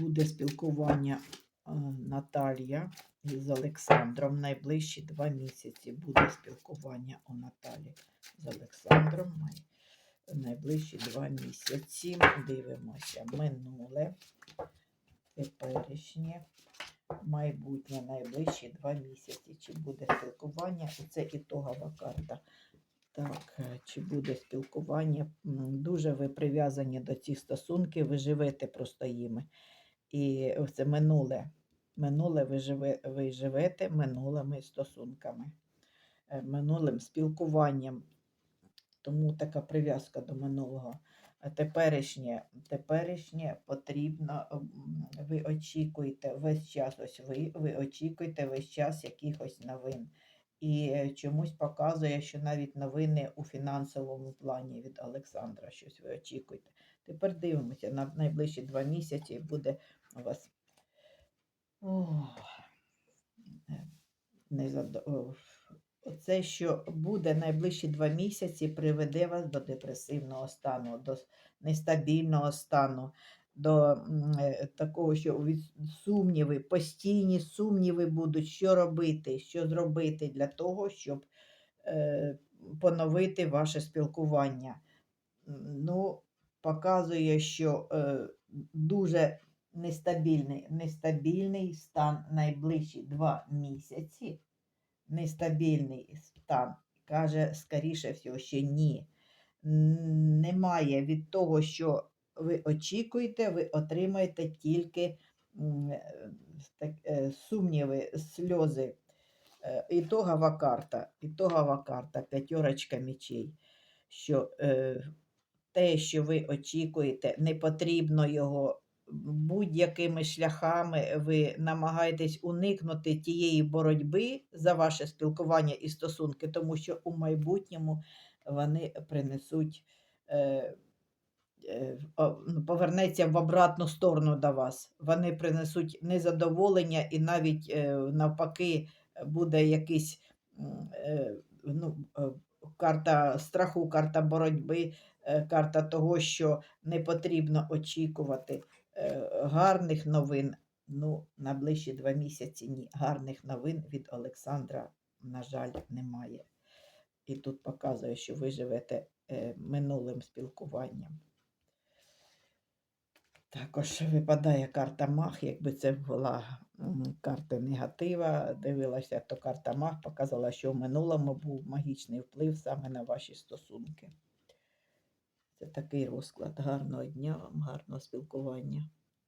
буде спілкування е, Наталія з Олександром. Найближчі два місяці буде спілкування у Наталі з Олександром. Найближчі два місяці. Дивимося минуле, теперішнє, майбутнє, найближчі два місяці. Чи буде спілкування? Це ітогова карта. Так, е, чи буде спілкування? Дуже ви прив'язані до цих стосунків, ви живете просто їми. І це минуле. Минуле ви, живе, ви живете минулими стосунками, е, минулим спілкуванням. Тому така прив'язка до минулого. А теперішнє, теперішнє потрібно, ви очікуєте весь час, ось ви, ви очікуєте весь час якихось новин. І е, чомусь показує, що навіть новини у фінансовому плані від Олександра щось ви очікуєте. Тепер дивимося, на найближчі два місяці буде у вас. Е, не задо... о, Оце, що буде найближчі два місяці, приведе вас до депресивного стану, до нестабільного стану, до е, такого, що сумніви, постійні сумніви будуть, що робити, що зробити для того, щоб е, поновити ваше спілкування. Ну, показує, що е, дуже нестабільний, нестабільний стан найближчі два місяці. Нестабільний стан. Каже, скоріше всього, ще ні. Немає від того, що ви очікуєте, ви отримаєте тільки е, е, сумніви, сльози. Е, Ітогова карта, ітогова карта, п'ятерочка мечей, що е, те, що ви очікуєте, не потрібно його будь-якими шляхами ви намагаєтесь уникнути тієї боротьби за ваше спілкування і стосунки, тому що у майбутньому вони принесуть. Е, повернеться в обратну сторону до вас. Вони принесуть незадоволення і навіть е, навпаки буде якийсь е, ну, е, карта страху, карта боротьби, е, карта того, що не потрібно очікувати е, гарних новин. Ну, на ближчі два місяці ні. Гарних новин від Олександра, на жаль, немає. І тут показує, що ви живете е, минулим спілкуванням. Також випадає карта Мах, якби це була карта негатива, дивилася, то карта Мах показала, що в минулому був магічний вплив саме на ваші стосунки. Це такий розклад. Гарного дня вам, гарного спілкування.